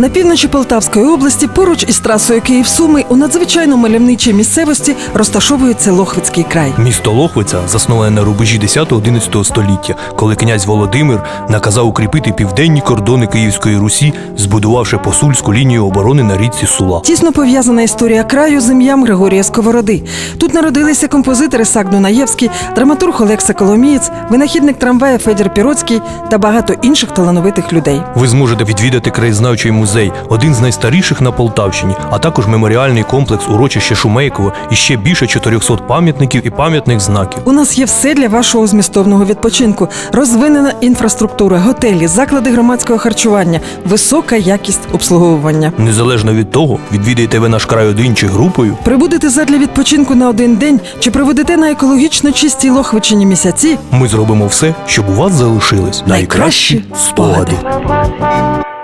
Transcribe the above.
На півночі Полтавської області, поруч із трасою Київ-Суми, у надзвичайно мальовничій місцевості розташовується Лохвицький край. Місто Лохвиця засноване на рубежі 10-11 століття, коли князь Володимир наказав укріпити південні кордони Київської Русі, збудувавши посульську лінію оборони на річці Сула. Тісно пов'язана історія краю з ім'ям Григорія Сковороди. Тут народилися композитор Ісак Дунаєвський, драматург Олекса Коломієць, винахідник трамвая Федір Піроцький та багато інших талановитих людей. Ви зможете відвідати краєзнавчий музей, один з найстаріших на Полтавщині, а також меморіальний комплекс урочище Шумейково і ще більше 400 пам'ятників і пам'ятних знаків. У нас є все для вашого змістовного відпочинку: розвинена інфраструктура, готелі, заклади громадського харчування, висока якість обслуговування. Незалежно від того, відвідаєте ви наш край один чи групою, Прибудете задля відпочинку на один день чи проведете на екологічно чистій лохвичині місяці. ми зробимо все, щоб у вас залишились найкращі спогади.